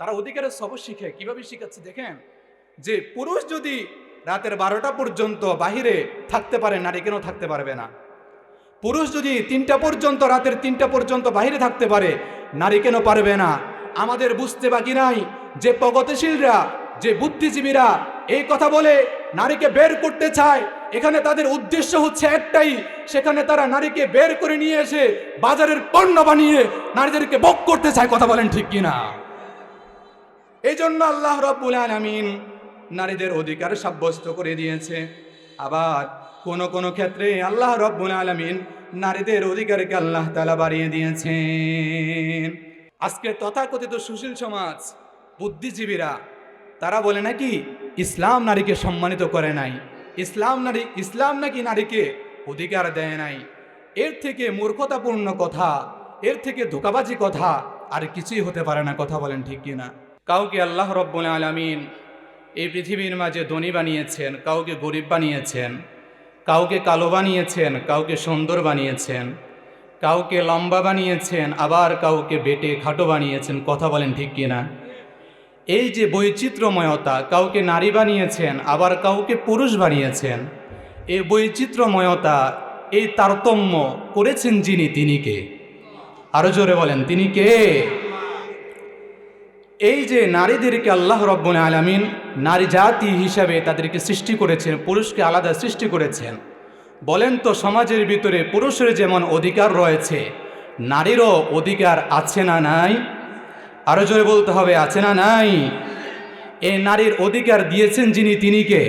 তারা অধিকারের সবক শিখে। কীভাবে শিখাচ্ছে দেখেন? যে পুরুষ যদি রাতের বারোটা পর্যন্ত বাহিরে থাকতে পারে, নারী কেন থাকতে পারবে না? পুরুষ যদি তিনটা পর্যন্ত, রাতের তিনটা পর্যন্ত বাহিরে থাকতে পারে, নারী কেন পারবে না? আমাদের বুঝতে বাকি নাই যে প্রগতিশীলরা, যে বুদ্ধিজীবীরা এই কথা বলে নারীকে বের করতে চায়, এখানে তাদের উদ্দেশ্য হচ্ছে একটাই, সেখানে তারা নারীকে বের করে নিয়ে এসে বাজারের পণ্য বানিয়ে নারীদেরকে বক করতে চায়। কথা বলেন ঠিক কিনা? এই জন্য আল্লাহ রব্বুল আলমিন নারীদের অধিকার সাব্যস্ত করে দিয়েছে। আবার কোন কোন ক্ষেত্রে আল্লাহ রব্বুল আলমিন নারীদের অধিকারকে আল্লাহ তালা বাড়িয়ে দিয়েছেন। আজকে তথাকথিত সুশীল সমাজ, বুদ্ধিজীবীরা, তারা বলে নাকি ইসলাম নারীকে সম্মানিত করে নাই। ইসলাম নারী, ইসলাম নাকি নারীকে অধিকার দেয় নাই। এর থেকে মূর্খতাপূর্ণ কথা, এর থেকে ধোকাবাজি কথা আর কিছুই হতে পারে না, কথা বলেন ঠিক কিনা? কাউকে আল্লাহ রব্বুল আলমিন এই পৃথিবীর মাঝে ধনী বানিয়েছেন, কাউকে গরিব বানিয়েছেন, কাউকে কালো বানিয়েছেন, কাউকে সুন্দর বানিয়েছেন, কাউকে লম্বা বানিয়েছেন, আবার কাউকে বেটে খাটো বানিয়েছেন, কথা বলেন ঠিক কিনা এই যে বৈচিত্র্যময়তা, কাউকে নারী বানিয়েছেন, আবার কাউকে পুরুষ বানিয়েছেন, এই বৈচিত্র্যময়তা, এই তারতম্য করেছেন যিনি, তিনি কে? আরও জোরে বলেন, তিনি কে? এই যে নারীদেরকে আল্লাহ রব্বুল আলমিন নারী জাতি হিসাবে তাদেরকে সৃষ্টি করেছেন, পুরুষকে আলাদা সৃষ্টি করেছেন, বলেন তো সমাজের ভিতরে পুরুষের যেমন অধিকার রয়েছে, নারীরও অধিকার আছে না নাই? আরও জোরে বলতে হবে, আছে না নাই? এ নারীর অধিকার দিয়েছেন যিনি তিনিকে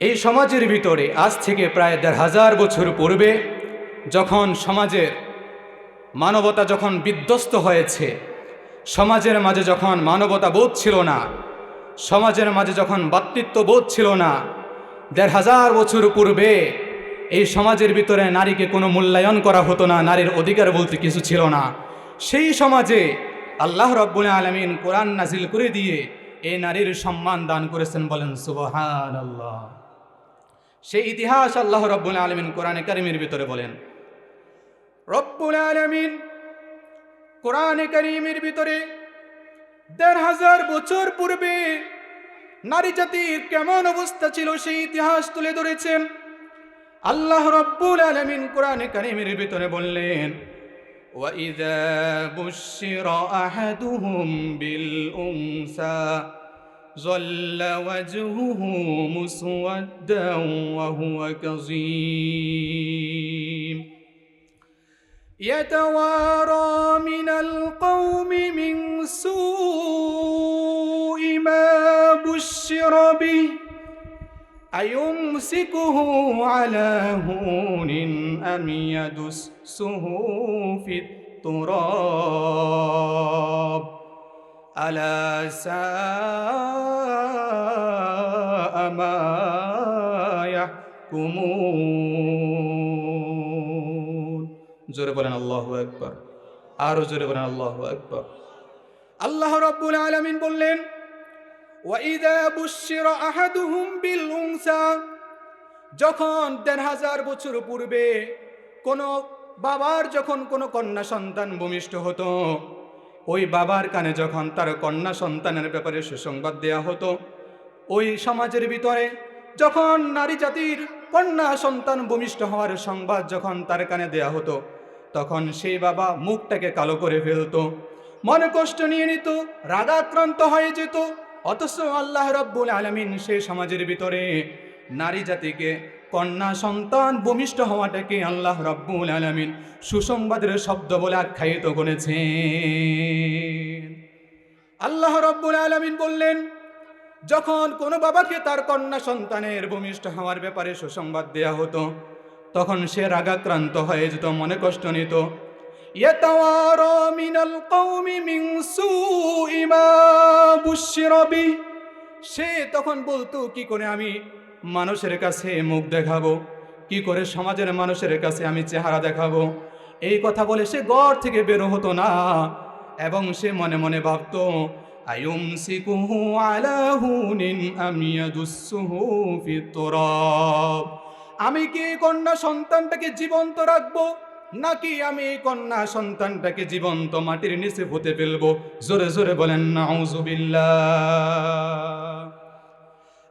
এই সমাজের ভিতরে আজ থেকে প্রায় দেড় হাজার বছর পূর্বে যখন সমাজের মানবতা যখন বিধ্বস্ত হয়েছে সমাজের মাঝে যখন মানবতা বোধ ছিল না, সমাজের মাঝে যখন বাতৃত্ব বোধ ছিল না, দেড় হাজার বছর পূর্বে এই সমাজের ভিতরে নারীকে কোনো মূল্যায়ন করা হতো না, নারীর অধিকার বলতে কিছু ছিল না। সেই সমাজে আল্লাহ রব্বুল আলমিন কোরআন নাজিল করে দিয়ে এই নারীর সম্মান দান করেছেন বলেন সুবহান আল্লাহ সেই ইতিহাস আল্লাহ রব্বুল আলমিন কোরআনে কারিমের ভিতরে বলেন, রব্বুল আলমিন কোরআনে কারিমের ভিতরে দেড় হাজার বছর পূর্বে নারী জাতির কেমন অবস্থা ছিল সেই ইতিহাস তুলে ধরেছেন আল্লাহ রব্বুল আলমিন কোরআনে কারিমের ভিতরে বললেন وإذا بشر أحدهم بالأنثى ظل وجهه مسودا وهو كظيم يتوارى من القوم من سوء ما بشر به أيمسكه على هون أم يدسه في التراب؟ ألا ساء ما يحكمون؟ জোরে বলেন আল্লাহু আকবার। আরও জোরে বলেন আল্লাহু আকবার। আল্লাহ রাব্বুল আলামিন বললেন ওয়াইদা বুশির আহাদুহুম বিল উনসা। যখন দেড় হাজার বছর পূর্বে কোনো বাবার যখন কোনো কন্যা সন্তান ভূমিষ্ঠ হতো, ওই বাবার কানে যখন তার কন্যা সন্তানের ব্যাপারে সুসংবাদ দেয়া হতো, ওই সমাজের ভিতরে যখন নারী জাতির কন্যা সন্তান ভূমিষ্ঠ হওয়ার সংবাদ যখন তার কানে দেয়া হতো তখন সেই বাবা মুখটাকে কালো করে ফেলতো। মনে কষ্ট নিয়ে নিত, রাগাক্রান্ত হয়ে যেত। অথচ আল্লাহ রব্বুল আলমিন সেই সমাজের ভিতরে নারী জাতিকে, কন্যা সন্তান ভূমিষ্ঠ হওয়াটাকে আল্লাহ রব্বুল আলমিন সুসংবাদের শব্দ বলে আখ্যায়িত করেছেন। আল্লাহ রব্বুল আলমিন বললেন, যখন কোনো বাবাকে তার কন্যা সন্তানের ভূমিষ্ঠ হওয়ার ব্যাপারে সুসংবাদ দেয়া হতো তখন সে রাগাক্রান্ত হয়ে যেত মনে কষ্ট নিত يتوارى من القوم من سوء ما بشر به সে তখন বলতো কি করে আমি মানুষের কাছে মুখ দেখাবো কি করে সমাজের মানুষের কাছে আমি চেহারা দেখাবো এই কথা বলে সে গড় থেকে বের হতো না এবং সে মনে মনে ভাবতো আয়ুমসিকুহু আলা হুনিন আম ইয়াদুসসুহু ফিত তুরাব আমি কি কন্যা সন্তানটাকে জীবন্ত রাখব, নাকি আমি এই কন্যা সন্তানটাকে জীবন্ত মাটির নিচে পুঁতে ফেলব? জোরে জোরে বলেন নাউজুবিল্লাহ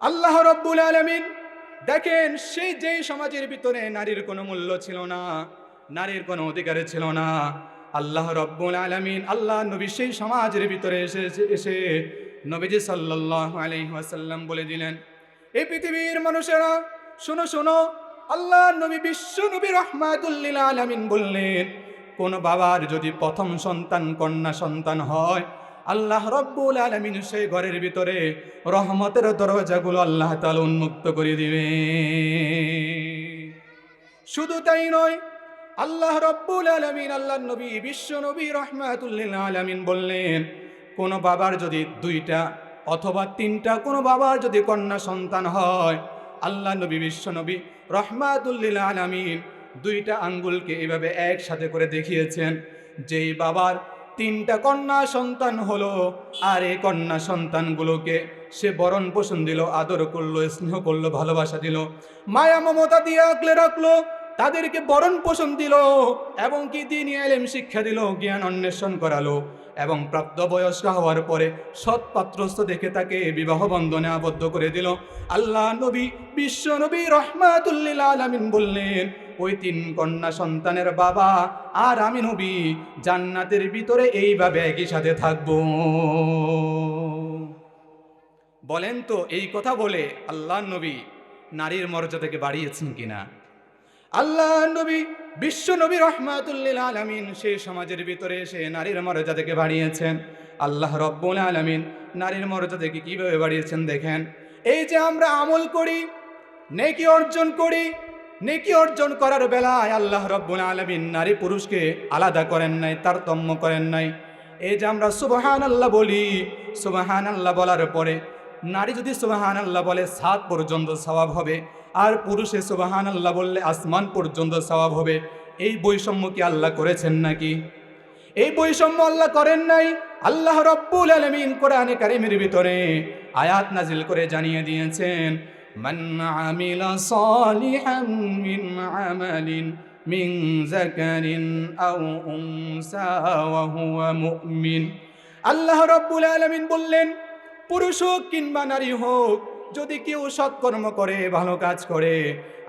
আল্লাহ রব্বুল আলমিন দেখেন, সেই যেই সমাজের ভিতরে নারীর কোনো মূল্য ছিল না, নারীর কোনো অধিকার ছিল না। আল্লাহ রব্বুল আলমিন, আল্লাহ নবী সেই সমাজের ভিতরে এসে এসে নবীজি সাল্লাহ আলহিহাসাল্লাম বলে দিলেন, এই পৃথিবীর মানুষেরা শোনো শোনো। আল্লাহ নবী বিশ্ব নবী রহমাতুল্লিল আলমিন বললেন, কোন বাবার যদি প্রথম সন্তান, কন্যা সন্তান হয়, আল্লাহ রব্বুল আলমিন সেই ঘরের ভিতরে রহমতের দরজাগুলো আল্লাহ তাল উন্মুক্ত করে দিবে শুধু তাই নয়, আল্লাহ রব্বুল আলমিন, আল্লাহ নবী বিশ্ব নবী রহমাতুল্লিল আলমিন বললেন, কোন বাবার যদি দুইটা অথবা তিনটা, কোনো বাবার যদি কন্যা সন্তান হয় আল্লাহ নবী, বিশ্ব নবী রহমাতুল্লিল আলমিন দুইটা আঙ্গুলকে এভাবে একসাথে করে দেখিয়েছেন। যেই বাবার তিনটা কন্যা সন্তান হলো আর এই কন্যা সন্তানগুলোকে সে বরণ পোষণ দিল, আদর করল, স্নেহ করল, ভালোবাসা দিল। মায়া মমতা দিয়ে আঁকলে রাখল তাদেরকে বরণ পোষণ দিল এবং কি দিন এলেম শিক্ষা দিল, জ্ঞান অন্বেষণ করালো এবং প্রাপ্তবয়স্ক হওয়ার পরে সৎ পাত্রস্থ দেখে তাকে বিবাহ বন্ধনে আবদ্ধ করে দিল। আল্লাহ নবী, বিশ্ব নবী রহমাতুল্লিল আলমিন বললেন, ওই তিন কন্যা সন্তানের বাবা আর আমি নবী, জান্নাতের ভিতরে এইভাবে একই সাথে থাকব। বলেন তো এই কথা বলে আল্লাহ নবী নারীর মর্যাদাকে বাড়িয়েছেন কিনা? আল্লাহ নবী, বিশ্ব নবী রহমাতুল্লিল আলমিন সেই সমাজের ভিতরে এসে নারীর মর্যাদাকে বাড়িয়েছেন। আল্লাহ রব্বুল আলমিন নারীর মর্যাদাকে কীভাবে বাড়িয়েছেন দেখেন। এই যে আমরা আমল করি, নেকি অর্জন করি, নেকি অর্জন করার বেলায় আল্লাহ রব্বুল আলমিন নারী পুরুষকে আলাদা করেন নাই, তারতম্য করেন নাই। এই যে আমরা সুবাহান আল্লাহ বলি সুবাহান আল্লাহ বলার পরে নারী যদি সুবাহান আল্লাহ বলে, সাত পর্যন্ত স্বভাব হবে। আর পুরুষে সুবাহান আল্লাহ বললে আসমান পর্যন্ত স্বভাব হবে। এই বৈষম্য কি আল্লাহ করেছেন নাকি? এই বৈষম্য আল্লাহ করেন নাই। আল্লাহ রব্বুল আলমিন কোরআনে কারিমের ভিতরে আয়াত নাজিল করে জানিয়ে দিয়েছেন আল্লাহ রব্বুল আলমিন বললেন, পুরুষ হোক কিংবা নারী হোক যদি কেউ সৎকর্ম করে, ভালো কাজ করে,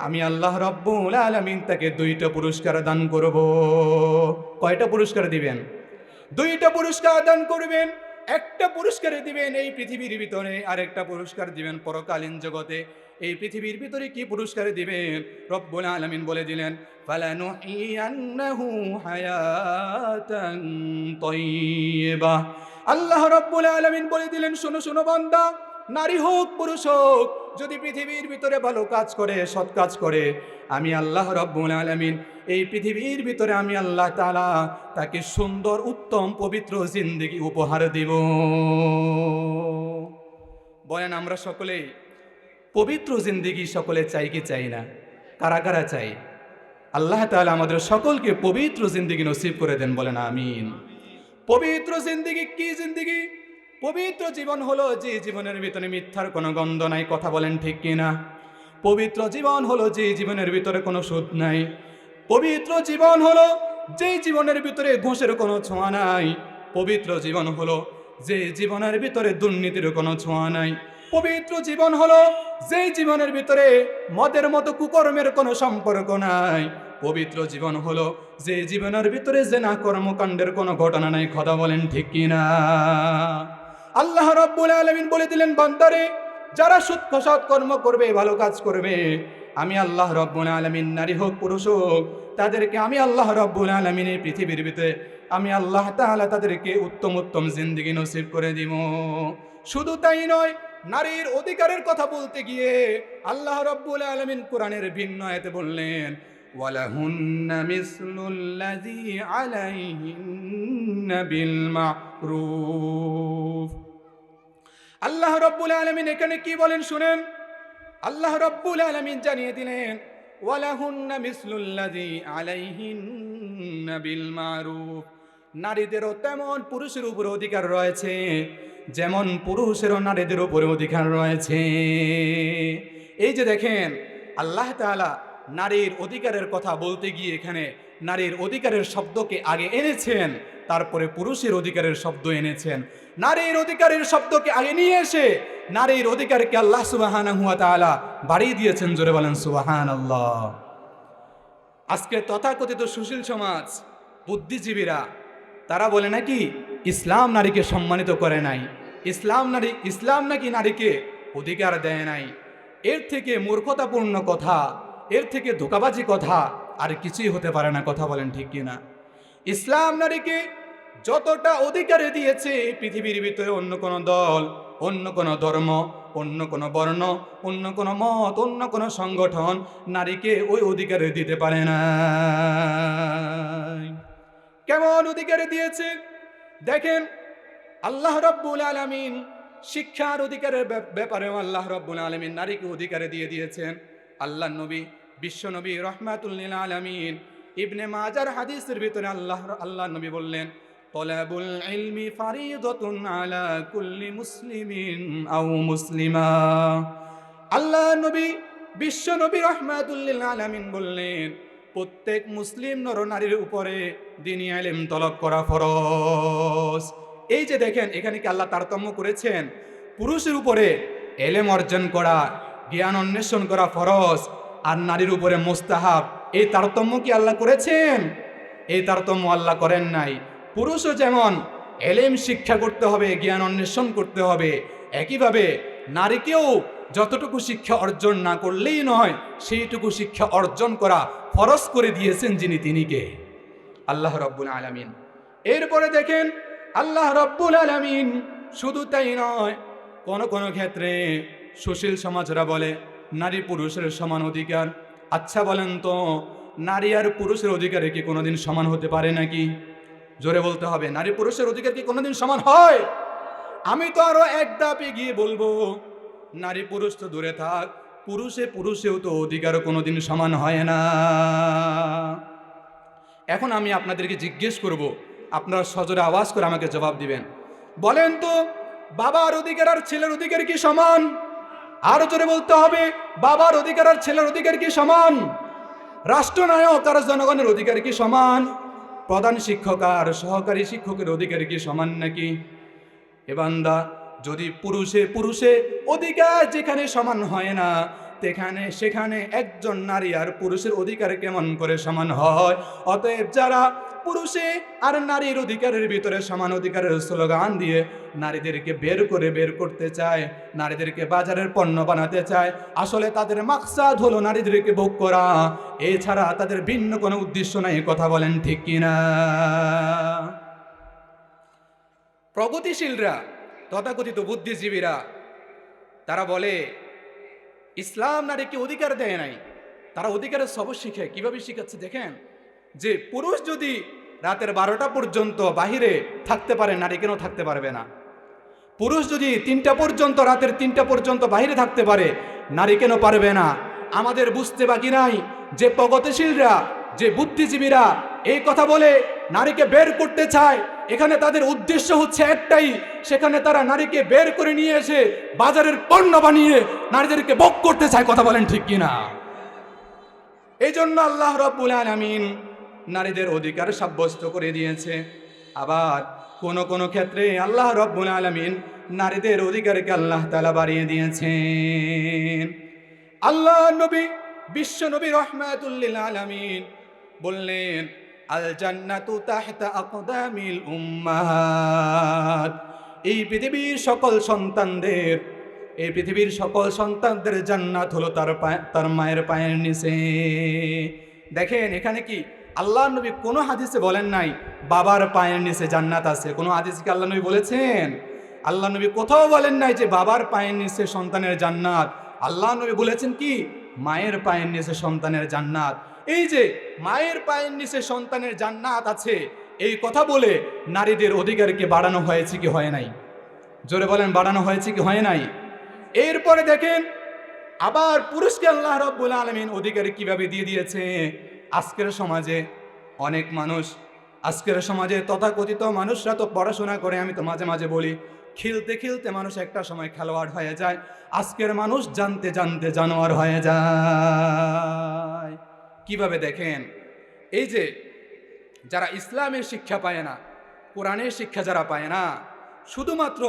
আমি আল্লাহ রব্বুল আলমিন তাকে দুইটা পুরস্কার দান করব। কয়টা পুরস্কার দিবেন? দুইটা পুরস্কার দান করবেন, একটা পুরস্কার দিবেন এই পৃথিবীর ভিতরে, আরেকটা পুরস্কার দিবেন পরকালীন জগতে। এই পৃথিবীর ভিতরে কি পুরস্কার দিবেন? রব্বুল আলমিন বলে দিলেন আল্লাহ রব্বুল আলমিন বলে দিলেন, শোনো শোনো বান্দা নারী হোক, পুরুষ হোক, যদি পৃথিবীর ভিতরে ভালো কাজ করে, সৎ কাজ করে, আমি আল্লাহ রব্বুল আলমিন, এই পৃথিবীর ভিতরে আমি আল্লাহ তালা তাকে সুন্দর, উত্তম, পবিত্র জিন্দিগি উপহার দিব। বলেন, আমরা সকলেই পবিত্র জিন্দিগি সকলে চাই কি চাই না? কারা কারা চাই? আল্লাহ তালা আমাদের সকলকে পবিত্র জিন্দিগি নসিব করে দেন, বলেন আমিন। পবিত্র জিন্দিগি কি জিন্দিগি? পবিত্র জীবন হলো যে জীবনের ভিতরে মিথ্যার কোনো গন্ধ নাই, কথা বলেন ঠিক কিনা? পবিত্র জীবন হলো যে জীবনের ভিতরে কোনো সুদ নাই। পবিত্র জীবন হলো যে জীবনের ভিতরে ঘুষের কোনো ছোঁয়া নাই। পবিত্র জীবন হলো যে জীবনের ভিতরে দুর্নীতির কোনো ছোঁয়া নাই। পবিত্র জীবন হলো যে জীবনের ভিতরে মদের মতো কুকর্মের কোনো সম্পর্ক নাই। পবিত্র জীবন হলো যে জীবনের ভিতরে জেনা কর্মকাণ্ডের কোনো ঘটনা নাই, কথা বলেন ঠিক কিনা? আল্লাহ রব্বুল আলমিন বলে দিলেন বান্দারে যারা সত্য সৎ কর্ম করবে ভালো কাজ করবে আমি আল্লাহ রব্বুল আলমিন নারী হোক পুরুষ হোক তাদেরকে আমি আল্লাহ রব্বুল আলমিন এই পৃথিবীর ভিতরে আমি আল্লাহ তাআলা তাদেরকে উত্তম উত্তম জিন্দিগি নসিব করে দিব শুধু তাই নয় নারীর অধিকারের কথা বলতে গিয়ে আল্লাহ রব্বুল আলমিন কোরআনের ভিন্ন এতে বললেন ولهن مثل الذي عليهن بالمعروف আল্লাহ রব্বুল আলমিন এখানে কি বলেন শুনেন? আল্লাহ রব্বুল আলমিন জানিয়ে দিলেন, ওয়ালাহুন্না মিসলুল্লাযী আলাইহিন্না বিল মারুফ। নারীদেরও তেমন পুরুষের উপর অধিকার রয়েছে, যেমন পুরুষেরও নারীদের উপরে অধিকার রয়েছে। এই যে দেখেন, আল্লাহ তাআলা নারীর অধিকারের কথা বলতে গিয়ে এখানে নারীর অধিকারের শব্দকে আগে এনেছেন। তারপরে পুরুষের অধিকারের শব্দ এনেছেন। নারীর অধিকারের শব্দকে আগে নিয়ে এসে নারীর অধিকারকে আল্লাহ সুবাহান হুয়া বাড়িয়ে দিয়েছেন, জোরে বলেন সুবাহান আল্লাহ আজকে তথাকথিত সুশীল সমাজ, বুদ্ধিজীবীরা, তারা বলে নাকি, ইসলাম নারীকে সম্মানিত করে নাই। ইসলাম নারী, ইসলাম নাকি নারীকে অধিকার দেয় নাই। এর থেকে মূর্খতাপূর্ণ কথা, এর থেকে ধোকাবাজি কথা আর কিছুই হতে পারে না, কথা বলেন ঠিক কিনা? ইসলাম নারীকে যতটা অধিকারে দিয়েছে, পৃথিবীর ভিতরে অন্য কোনো দল, অন্য কোনো ধর্ম, অন্য কোনো বর্ণ, অন্য কোনো মত, অন্য কোনো সংগঠন নারীকে ওই অধিকারে দিতে পারে না। কেমন অধিকারে দিয়েছে? দেখেন, আল্লাহ রব্বুল আলমিন শিক্ষার অধিকারের ব্যাপ- ব্যাপারেও আল্লাহ রব্বুল আলমিন নারীকে অধিকারে দিয়ে দিয়েছেন। আল্লাহ নবী, বিশ্ব নবী রহমাতুল্লিল আলমিন ইবনে মাজার হাদিসের ভিতরে আল্লাহ আল্লাহ নবী বললেন, তলাবুল ইলমি ফারিদাতুন আলা কুল্লি মুসলিমিন আও মুসলিমা। আল্লাহ নবী, বিশ্ব নবী রহমাতুল্লিল আলমিন বললেন, প্রত্যেক মুসলিম নরনারীর উপরে দিনী আলেম তলব করা ফরজ। এই যে দেখেন, এখানে কি আল্লাহ তারতম্য করেছেন? পুরুষের উপরে এলেম অর্জন করা, জ্ঞান অন্বেষণ করা ফরজ, আর নারীর উপরে মোস্তাহাব এই তারতম্য কি আল্লাহ করেছেন? এই তারতম্য আল্লাহ করেন নাই। পুরুষও যেমন এলেম শিক্ষা করতে হবে, জ্ঞান অন্বেষণ করতে হবে, একইভাবে নারীকেও যতটুকু শিক্ষা অর্জন না করলেই নয়, সেইটুকু শিক্ষা অর্জন করা ফরজ করে দিয়েছেন যিনি তিনিকে আল্লাহ রব্বুল আলামিন। এরপরে দেখেন, আল্লাহ রব্বুল আলামিন শুধু তাই নয়, কোন কোনো ক্ষেত্রে সুশীল সমাজরা বলে, নারী পুরুষের সমান অধিকার আচ্ছা বলেন তো, নারী আর পুরুষের অধিকারে কি কোনোদিন সমান হতে পারে নাকি? জোরে বলতে হবে, নারী পুরুষের অধিকার কি কোনোদিন সমান হয়? আমি তো আরও এক ধাপ গিয়ে বলব, নারী পুরুষ তো দূরে থাক, পুরুষে পুরুষেও তো অধিকার কোনোদিন সমান হয় না। এখন আমি আপনাদেরকে জিজ্ঞেস করব, আপনারা সজোরে আওয়াজ করে আমাকে জবাব দিবেন। বলেন তো, বাবার অধিকার আর ছেলের অধিকার কি সমান? আরও জোরে বলতে হবে, বাবার অধিকার আর ছেলের অধিকার কি সমান? রাষ্ট্রনায়ক আর জনগণের অধিকার কি সমান? প্রধান শিক্ষক আর সহকারী শিক্ষকের অধিকার কি সমান নাকি? এবান্দা যদি পুরুষে পুরুষে অধিকার যেখানে সমান হয় না সেখানে সেখানে একজন নারী আর পুরুষের অধিকার কেমন করে সমান হয়? অতএব যারা পুরুষে আর নারীর অধিকারের ভিতরে সমান অধিকারের স্লোগান দিয়ে নারীদেরকে বের করে বের করতে চায়, নারীদেরকে বাজারের পণ্য বানাতে চায়। আসলে তাদের মাকসাদ হলো নারীদেরকে ভোগ করা। এছাড়া তাদের ভিন্ন কোনো উদ্দেশ্য নাই, কথা বলেন ঠিক কিনা? প্রগতিশীলরা, তথাকথিত বুদ্ধিজীবীরা, তারা বলে, ইসলাম নারীকে অধিকার দেয় নাই। তারা অধিকারের সবক শিখে কীভাবে শিখাচ্ছে দেখেন? যে পুরুষ যদি রাতের বারোটা পর্যন্ত বাহিরে থাকতে পারে, নারী কেন থাকতে পারবে না? পুরুষ যদি তিনটা পর্যন্ত, রাতের তিনটা পর্যন্ত বাহিরে থাকতে পারে, নারী কেন পারবে না? আমাদের বুঝতে বাকি নাই যে প্রগতিশীলরা, যে বুদ্ধিজীবীরা এই কথা বলে নারীকে বের করতে চায়, এখানে তাদের উদ্দেশ্য হচ্ছে একটাই, সেখানে তারা নারীকে বের করে নিয়ে এসে বাজারের পণ্য বানিয়ে নারীদেরকে বক করতে চায়, কথা বলেন ঠিক কিনা? এই জন্য আল্লাহ রব্বুল আলামিন নারীদের অধিকার সাব্যস্ত করে দিয়েছে। আবার কোন কোন ক্ষেত্রে আল্লাহ রব্বুল আলামিন নারীদের অধিকারকে আল্লাহ তালা বাড়িয়ে দিয়েছেন। আল্লাহ নবী, বিশ্ব নবী রহমাতুল্লিল আলামিন বললেন, আল জান্নাতু তাহতা আকদামিল উম্মাহাত। এই পৃথিবীর সকল সন্তানদের, এই পৃথিবীর সকল সন্তানদের জান্নাত হলো তার পায়ে তার মায়ের পায়ের নিচে। দেখেন এখানে কি আল্লাহ নবী কোনো হাদিসে বলেন নাই, বাবার পায়ের নিচে জান্নাত আছে। কোনো হাদিসে কি আল্লাহ নবী বলেছেন? আল্লাহ নবী কোথাও বলেন নাই যে বাবার পায়ের নিচে সন্তানের জান্নাত। আল্লাহ নবী বলেছেন কি? মায়ের পায়ের নিচে সন্তানের জান্নাত। এই যে মায়ের পায়ের নিচে সন্তানের জান্নাত আছে, এই কথা বলে নারীদের অধিকারকে বাড়ানো হয়েছে কি হয় নাই? জোরে বলেন, বাড়ানো হয়েছে কি হয় নাই? এরপরে দেখেন, আবার পুরুষকে আল্লাহ রব্বুল আলমিন অধিকার কীভাবে দিয়ে দিয়েছে? আজকের সমাজে অনেক মানুষ, আজকের সমাজে তথাকথিত মানুষরা তো পড়াশোনা করে, আমি তো মাঝে মাঝে বলি, খেলতে খেলতে মানুষ একটা সময় খেলোয়াড় হয়ে যায়, আজকের মানুষ জানতে জানতে জানোয়ার হয়ে যায়। কীভাবে দেখেন? এই যে যারা ইসলামের শিক্ষা পায় না, কোরআনের শিক্ষা যারা পায় না, শুধুমাত্র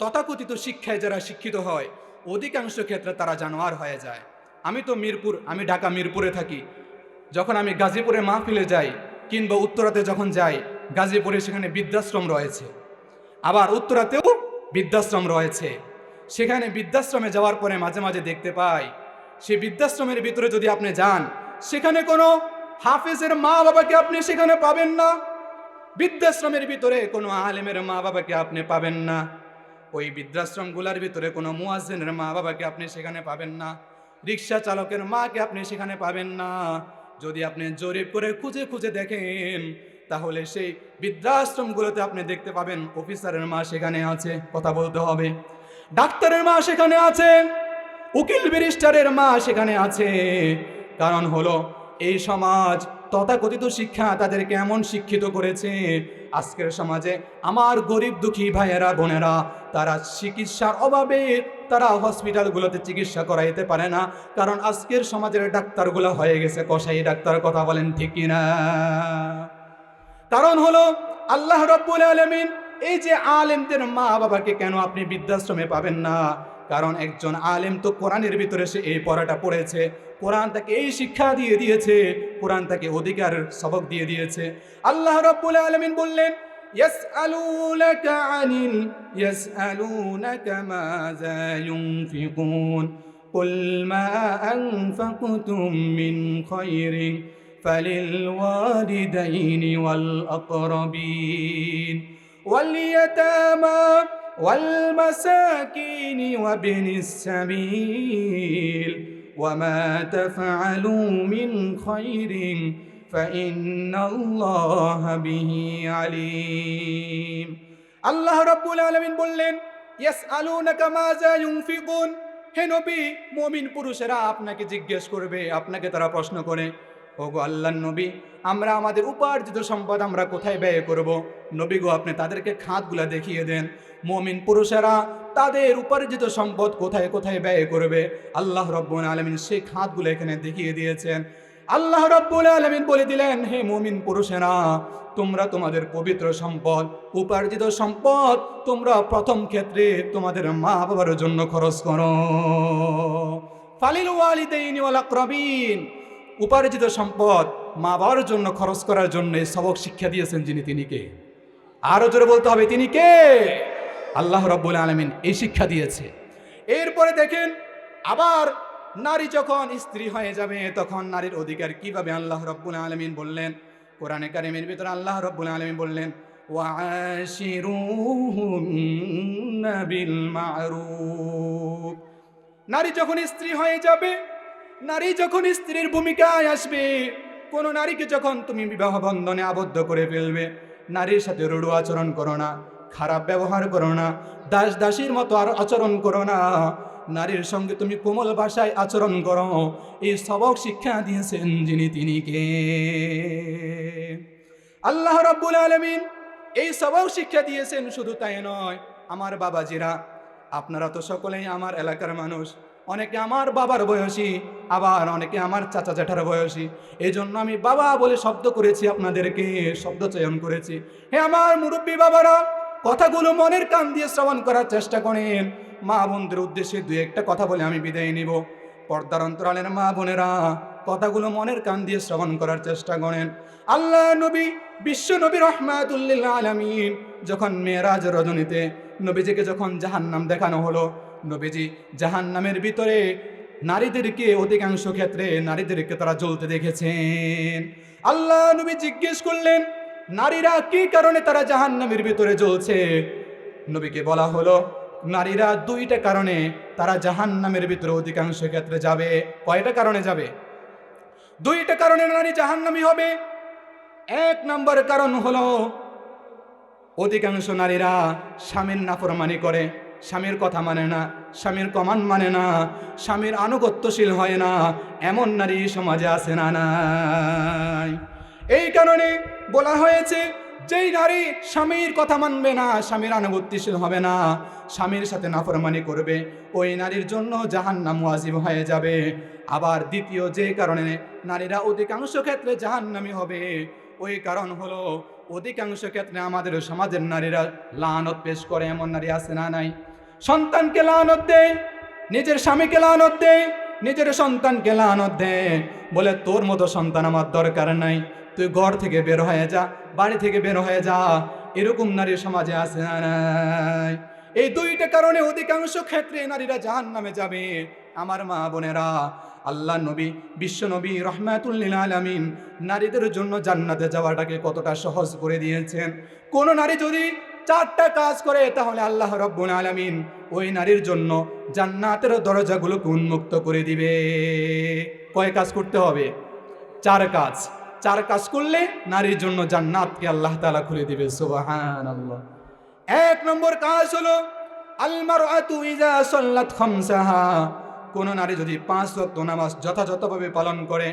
তথাকথিত শিক্ষায় যারা শিক্ষিত হয়, অধিকাংশ ক্ষেত্রে তারা জানোয়ার হয়ে যায়। আমি তো মিরপুর, আমি ঢাকা মিরপুরে থাকি যখন আমি গাজীপুরে মা মাহফিলে যাই কিংবা উত্তরাতে যখন যাই, গাজীপুরে সেখানে বৃদ্ধাশ্রম রয়েছে। আবার উত্তরাতেও বৃদ্ধাশ্রম রয়েছে। সেখানে বৃদ্ধাশ্রমে যাওয়ার পরে মাঝে মাঝে দেখতে পাই, সেই বৃদ্ধাশ্রমের ভিতরে যদি আপনি যান, সেখানে কোনো হাফেজের মা বাবাকে আপনি সেখানে পাবেন না। বৃদ্ধাশ্রমের ভিতরে কোনো আলেমের মা বাবাকে আপনি পাবেন না। ওই বৃদ্ধাশ্রমগুলোর ভিতরে কোনো মুয়াজ্জিনের মা বাবাকে আপনি সেখানে পাবেন না। রিক্সা চালকের মাকে আপনি সেখানে পাবেন না। যদি আপনি জরিপ করে খুঁজে খুঁজে দেখেন, তাহলে সেই বৃদ্ধাশ্রমগুলোতে আপনি দেখতে পাবেন অফিসারের মা সেখানে আছে, কথা বলতে হবে। ডাক্তারের মা সেখানে আছে, উকিল ব্যারিস্টারের মা সেখানে আছে। কারণ হলো, এই সমাজ তথাকথিত শিক্ষা তাদেরকে এমন শিক্ষিত করেছে, আজকের সমাজে আমার গরিব দুঃখী ভাইয়েরা, বোনেরা, তারা চিকিৎসার অভাবে তারা হসপিটালগুলোতে চিকিৎসা করাইতে পারে না। কারণ আজকের সমাজের ডাক্তারগুলো হয়ে গেছে কষাই ডাক্তার কথা বলেন ঠিক কিনা? কারণ হলো, আল্লাহ রব্বুল আলমিন এই যে আলেমদের মা বাবাকে কেন আপনি বৃদ্ধাশ্রমে পাবেন না? কারণ একজন আলেম তো কোরআনের ভিতরে সে এই পড়াটা পড়েছে। কোরআন তাকে এই শিক্ষা দিয়ে দিয়েছে, কোরআন তাকে অধিকার সবক দিয়ে দিয়েছে। আল্লাহ রব্বুল আলমিন বললেন يسألونك عن. يسألونك ماذا ينفقون قل ما أنفقتم من خير فللوالدين والأقربين واليتامى والمساكين وابن السبيل وما تفعلوا من خير فإن الله به عليم আল্লাহ রাব্বুল আলামিন বললেন ইয়াসআলুনাকা মাযা ইউনফিকুন হে নবী মুমিন পুরুষেরা আপনাকে জিজ্ঞেস করবে আপনাকে তারা প্রশ্ন করে ওগো আল্লাহর নবী আমরা আমাদের উপার্জিত সম্পদ আমরা কোথায় ব্যয় করব নবী গো আপনি তাদেরকে খাতগুলা দেখিয়ে দেন মমিন পুরুষেরা তাদের উপার্জিত সম্পদ কোথায় কোথায় ব্যয় করবে আল্লাহ রব্বুল আলমিন সেই খাতগুলো এখানে দেখিয়ে দিয়েছেন আল্লাহ রব্বুল আলমিন বলে দিলেন, হে মুমিন পুরুষেরা, তোমরা তোমাদের পবিত্র সম্পদ, উপার্জিত সম্পদ, তোমরা প্রথম ক্ষেত্রে তোমাদের মা বাবার জন্য খরচ করো। ফালিল ওয়ালিদাইনি ওয়াল উপার্জিত সম্পদ মা বাবার জন্য খরচ করার জন্য সবক শিক্ষা দিয়েছেন যিনি তিনি কে? আরও জোরে বলতে হবে, তিনি কে? আল্লাহ রব্বুল আলমিন এই শিক্ষা দিয়েছে। এরপরে দেখেন, আবার নারী যখন স্ত্রী হয়ে যাবে, তখন নারীর অধিকার কীভাবে আল্লাহ রব্বুল আলমিন বললেন? কোরআনে কারিমের ভিতরে আল্লাহ রব্বুল আলমিন বললেন নারী যখন স্ত্রী হয়ে যাবে, নারী যখন স্ত্রীর ভূমিকায় আসবে, কোনো নারীকে যখন তুমি বিবাহ বন্ধনে আবদ্ধ করে ফেলবে, নারীর সাথে রুড়ু আচরণ করো না, খারাপ ব্যবহার করো না, দাস দাসীর মতো আর আচরণ করো না নারীর সঙ্গে তুমি কোমল ভাষায় আচরণ করো। এই সবক শিক্ষা দিয়েছেন যিনি তিনি কে? আল্লাহ রাব্বুল আলামিন এই সবক শিক্ষা দিয়েছেন শুধু তাই নয়, আমার বাবাজিরা, আপনারা তো সকলেই আমার এলাকার মানুষ। অনেকে আমার বাবার বয়সী, আবার অনেকে আমার চাচা জ্যাঠার বয়সী। এই জন্য আমি বাবা বলে শব্দ করেছি আপনাদেরকে, শব্দ চয়ন করেছি। হে আমার মুরব্বী বাবারা, কথাগুলো মনের কান দিয়ে শ্রবণ করার চেষ্টা করেন। মা বোনদের উদ্দেশ্যে দু একটা কথা বলে আমি বিদায় নিব। পর্দার অন্তরালের মা বোনেরা, কথাগুলো মনের কান দিয়ে শ্রবণ করার চেষ্টা করেন। আল্লাহ নবী, বিশ্ব নবী রহমাতুল্লিল আলমিন, যখন মেয়েরাজ রজনীতে নবীজিকে যখন জাহান্নাম দেখানো হলো, নবীজি জাহান্নামের ভিতরে নারীদেরকে অধিকাংশ ক্ষেত্রে নারীদেরকে তারা জ্বলতে দেখেছেন। আল্লাহ নবী জিজ্ঞেস করলেন, নারীরা কি কারণে তারা জাহান্নামের ভিতরে জ্বলছে? নবীকে বলা হলো নারীরা দুইটা কারণে তারা জাহান্নামের ভিতরে অধিকাংশ ক্ষেত্রে যাবে। কয়টা কারণে যাবে? দুইটা কারণে নারী জাহান্নামি হবে। এক নম্বর কারণ হলো অধিকাংশ নারীরা স্বামীর নাফরমানি করে, স্বামীর কথা মানে না, স্বামীর কমান মানে না, স্বামীর আনুগত্যশীল হয় না, এমন নারী সমাজে আসে না এই কারণে বলা হয়েছে যেই নারী স্বামীর কথা মানবে না, স্বামীর আনুগত্যশীল হবে না, স্বামীর সাথে নাফরমানি করবে, ওই নারীর জন্য জাহান্নাম ওয়াজিব হয়ে যাবে। আবার দ্বিতীয় যে কারণে নারীরা অধিকাংশ ক্ষেত্রে জাহান্নামী হবে, ওই কারণ হলো অধিকাংশ ক্ষেত্রে আমাদের সমাজের নারীরা লানত পেশ করে, এমন নারী আছে না নাই? সন্তানকে লানত দেয় নিজের স্বামীকে লানত দেয় নিজের সন্তানকে লানত দেয় বলে তোর মতো সন্তান আমার দরকার নাই। তুই ঘর থেকে বের হয়ে যা, বাড়ি থেকে বের হয়ে যা। এরকম নারী সমাজে আছে এই দুইটা কারণে অধিকাংশ ক্ষেত্রে নারীরা জাহান নামে যাবে। আমার মা বোনেরা, আল্লাহ নবী, বিশ্ব নবী রহমাতুল্লিল আলমিন নারীদের জন্য জান্নাতে যাওয়াটাকে কতটা সহজ করে দিয়েছেন। কোন নারী যদি চারটা কাজ করে, তাহলে আল্লাহ রব্বুল আলমিন ওই নারীর জন্য জান্নাতের দরজাগুলোকে উন্মুক্ত করে দিবে। কয় কাজ করতে হবে? চার কাজ। চার কাজ করলে নারীর জন্য জান্নাতকে আল্লাহ তালা খুলে দিবে সুবাহান আল্লাহ এক নম্বর কাজ হলো আলমার আতু ইজা সল্লাত খামসাহা। কোন নারী যদি পাঁচ ওয়াক্ত নামাজ যথাযথভাবে পালন করে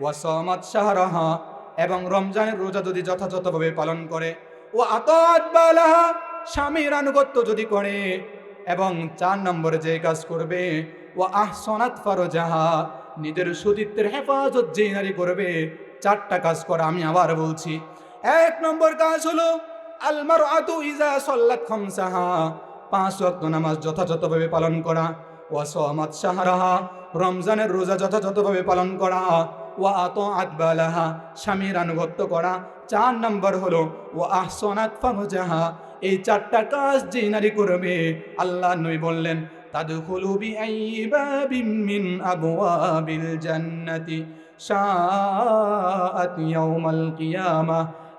ওয়াসমাত শাহরাহা, এবং রমজানের রোজা যদি যথাযথভাবে পালন করে ও আতাত বালাহা, স্বামীর আনুগত্য যদি করে, এবং চার নম্বরে যে কাজ করবে ও আহসনাত ফারজাহা, নিজের সুদিত্বের হেফাজত যে নারী করবে চারটা কাজ করা, আমি আবার বলছি। এক নম্বর কাজ হলো আলমার আতু ইজা সল্লাত খামসাহা। পাঁচ ওয়াক্ত নামাজ যথাযথভাবে পালন করা। ওয়াসমাত শাহরাহা। রমজানের রোজা যথাযথভাবে পালন করা। ওয়া আত আতবালাহা স্বামীর আনুগত্য করা। চার নম্বর হলো ও আহসনাত ফারজাহা। এই চারটা কাজ যে নারী করবে, আল্লাহ নই বললেন, তাদখুলু বিআইবাবিম মিন আবওয়াবিল জান্নাতি।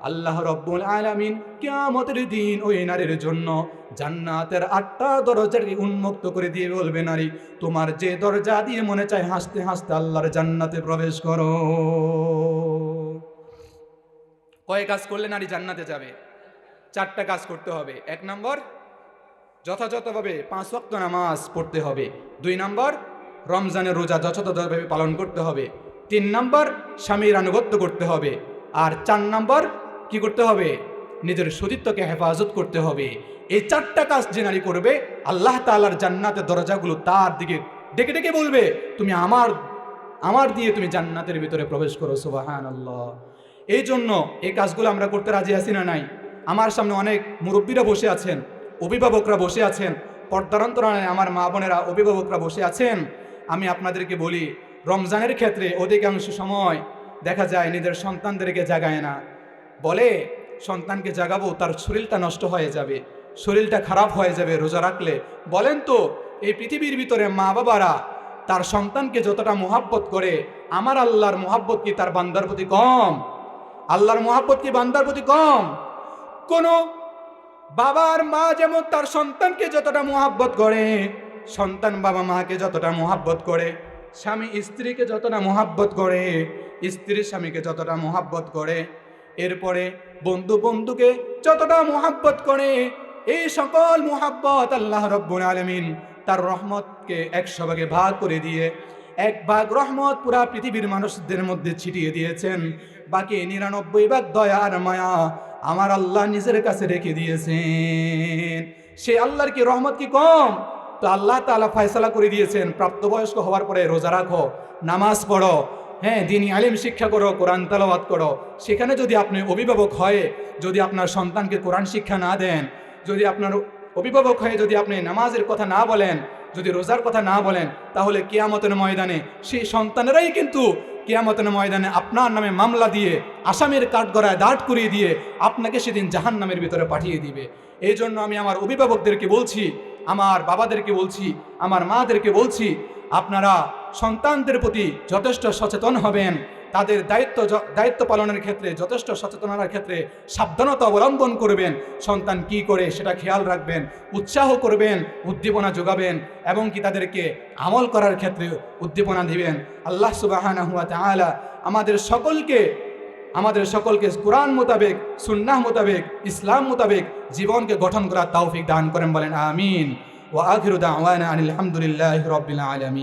আল্লাহ রব্বুল আলামিন কিয়ামতের দিন ওই নারীর জন্য জান্নাতের আটটা দরজাকে উন্মুক্ত করে দিয়ে বলবে, নারী, তোমার যে দরজা দিয়ে মনে চায় হাসতে হাসতে আল্লাহর জান্নাতে প্রবেশ করো। কয় কাজ করলে নারী জান্নাতে যাবে? চারটা কাজ করতে হবে। এক নম্বর, যথাযথভাবে পাঁচ ওয়াক্ত নামাজ পড়তে হবে। দুই নম্বর, রমজানের রোজা যথাযথভাবে পালন করতে হবে। তিন নম্বর স্বামীর আনুগত্য করতে হবে। আর চার নম্বর কি করতে হবে? নিজের সতীত্বকে হেফাজত করতে হবে। এই চারটা কাজ যে নারী করবে, আল্লাহ তাআলার জান্নাতের দরজাগুলো তার দিকে ডেকে ডেকে বলবে, তুমি আমার আমার দিয়ে তুমি জান্নাতের ভিতরে প্রবেশ করো সুবাহান আল্লাহ এই জন্য এই কাজগুলো আমরা করতে রাজি আছি না নাই? আমার সামনে অনেক মুরব্বীরা বসে আছেন, অভিভাবকরা বসে আছেন পর্দারন্তরায় আমার মা বোনেরা অভিভাবকরা বসে আছেন। আমি আপনাদেরকে বলি রমজানের ক্ষেত্রে অধিকাংশ সময় দেখা যায় নিজের সন্তানদেরকে জাগায় না। বলে সন্তানকে জাগাবো, তার শরীরটা নষ্ট হয়ে যাবে, শরীরটা খারাপ হয়ে যাবে রোজা রাখলে। বলেন তো, এই পৃথিবীর ভিতরে মা বাবারা তার সন্তানকে যতটা মোহাব্বত করে, আমার আল্লাহর মোহাব্বত কি তার বান্দার প্রতি কম? আল্লাহর মোহাব্বত কি বান্দার প্রতি কম? কোনো বাবার মা যেমন তার সন্তানকে যতটা মোহাব্বত করে, সন্তান বাবা মাকে যতটা মোহাব্বত করে স্বামী স্ত্রীকে যতটা মোহাব্বত করে, স্ত্রী স্বামীকে যতটা মোহাব্বত করে, এরপরে বন্ধু বন্ধুকে যতটা মোহাব্বত করে, এই সকল মোহাব্বত আল্লাহ রব্বুল আলমিন তার রহমতকে একশো ভাগে ভাগ করে দিয়ে, এক ভাগ রহমত পুরা পৃথিবীর মানুষদের মধ্যে ছিটিয়ে দিয়েছেন। বাকি নিরানব্বই ভাগ দয়া আর মায়া আমার আল্লাহ নিজের কাছে রেখে দিয়েছেন। সে আল্লাহর কি রহমত কি কম? তো আল্লাহ তাআলা ফয়সালা করে দিয়েছেন, প্রাপ্তবয়স্ক হওয়ার পরে রোজা রাখো, নামাজ পড়ো হ্যাঁ দিনই আলিম শিক্ষা করো, কোরআন তালাবাদ করো। সেখানে যদি আপনি অভিভাবক হয়, যদি আপনার সন্তানকে কোরআন শিক্ষা না দেন, যদি আপনার অভিভাবক হয়ে যদি আপনি নামাজের কথা না বলেন, যদি রোজার কথা না বলেন, তাহলে কিয়ামতের ময়দানে সেই সন্তানেরাই কিন্তু কিয়ামতের ময়দানে আপনার নামে মামলা দিয়ে, আসামের কাঠগড়ায় দাঁড় করিয়ে দিয়ে আপনাকে সেদিন জাহান নামের ভিতরে পাঠিয়ে দিবে। এই জন্য আমি আমার অভিভাবকদেরকে বলছি আমার বাবাদেরকে বলছি, আমার মাদেরকে বলছি, আপনারা সন্তানদের প্রতি যথেষ্ট সচেতন হবেন। তাদের দায়িত্ব দায়িত্ব পালনের ক্ষেত্রে যথেষ্ট সচেতনতার ক্ষেত্রে সাবধানতা অবলম্বন করবেন। সন্তান কি করে সেটা খেয়াল রাখবেন, উৎসাহ করবেন, উদ্দীপনা যোগাবেন এবং কি তাদেরকে আমল করার ক্ষেত্রে উদ্দীপনা দিবেন। আল্লাহ সুবাহানা হুয়া আমাদের সকলকে আমাদের সকলকে কোরআন মোতাবেক, সুন্নাহ মোতাবেক, ইসলাম মোতাবেক জীবনকে গঠন করার তৌফিক দান করেন বলেন, আমিন। ও আনিল হামদুলিল্লাহ রবিল আলমিন।